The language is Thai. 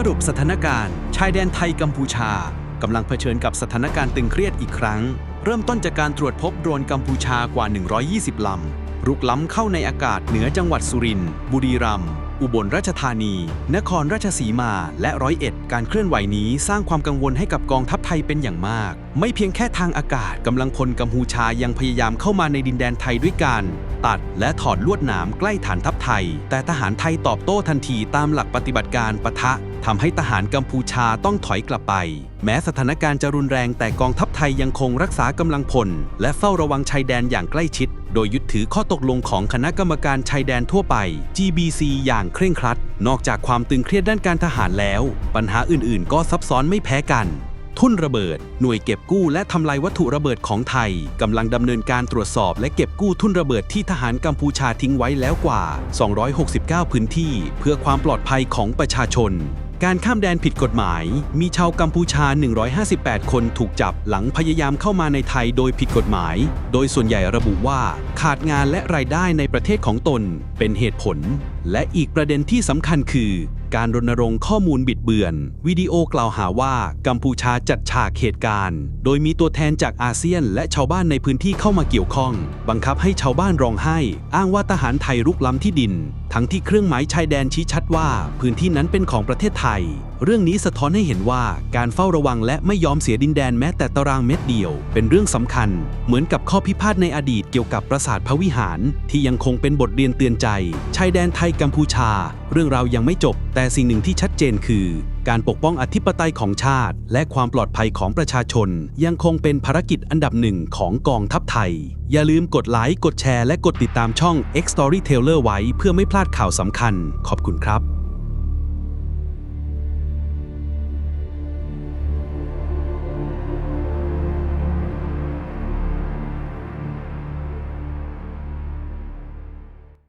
สรุปสถานการณ์ ชายแดนไทยกัมพูชากำลังเผชิญกับสถานการณ์ตึงเครียดอีกครั้ง เริ่มต้นจากการตรวจพบโดรนกัมพูชากว่า 120 ลำรุกล้ำเข้าในอากาศเหนือจังหวัดสุรินทร์บุรีรัมย์อุบลราชธานี นครราชสีมา และร้อยเอ็ด การเคลื่อนไหวนี้สร้างความกังวลให้กับกองทัพไทยเป็นอย่างมาก ไม่เพียงแค่ทางอากาศกำลังพลกัมพูชายังพยายามเข้ามาในดินแดนไทยด้วยการตัดและถอดลวดหนามใกล้ฐานทัพไทย แต่ทหารไทยตอบโต้ทันทีตามหลักปฏิบัติการปะทะ ทำให้ทหารกัมพูชาต้องถอยกลับไป แม้สถานการณ์จะรุนแรงแต่กองทัพไทยยังคงรักษากำลังพล และเฝ้าระวังชายแดนอย่างใกล้ชิด โดยยึดถือข้อตกลงของคณะกรรมการชายแดนทั่วไป GBC อย่างเคร่งครัด นอกจากความตึงเครียดด้านการทหารแล้ว ปัญหาอื่นๆ ก็ซับซ้อนไม่แพ้กันทุ่นระเบิด หน่วยเก็บกู้และทำลายวัตถุระเบิดของไทยกำลังดำเนินการตรวจสอบและเก็บกู้ทุ่นระเบิดที่ทหารกัมพูชาทิ้งไว้แล้วกว่า 269 พื้นที่ เพื่อความปลอดภัยของประชาชน การข้ามแดนผิดกฎหมาย มีชาวกัมพูชา 158 คนถูกจับหลังพยายามเข้ามาในไทยโดยผิดกฎหมาย โดยส่วนใหญ่ระบุว่าขาดงานและรายได้ในประเทศของตนเป็นเหตุผล และอีกประเด็นที่สำคัญคือ การรณรงค์ข้อมูลบิดเบือน วิดีโอกล่าวหาว่ากัมพูชาจัดฉากเหตุการณ์ โดยมีตัวแทนจากอาเซียน และชาวบ้านในพื้นที่เข้ามาเกี่ยวข้อง บังคับให้ชาวบ้านร้องไห้ อ้างว่าทหารไทยรุกล้ำที่ดิน ทั้งที่เครื่องหมายชายแดนชี้ชัดว่า พื้นที่นั้นเป็นของประเทศไทยเรื่องนี้สะท้อนให้เห็นว่าการเฝ้าระวังและไม่ยอมเสียดินแดนแม้แต่ตารางเม็ดเดียว เป็นเรื่องสำคัญ เหมือนกับข้อพิพาทในอดีตเกี่ยวกับปราสาทพระวิหาร ที่ยังคงเป็นบทเรียนเตือนใจชายแดนไทยกัมพูชา เรื่องราวยังไม่จบ แต่สิ่งหนึ่งที่ชัดเจนคือ การปกป้องอธิปไตยของชาติ และความปลอดภัยของประชาชน ยังคงเป็นภารกิจอันดับหนึ่งของกองทัพไทย อย่าลืมกดไลค์กดแชร์และกดติดตามช่อง X Storyteller ไว้เพื่อไม่พลาดข่าวสำคัญ ขอบคุณครับ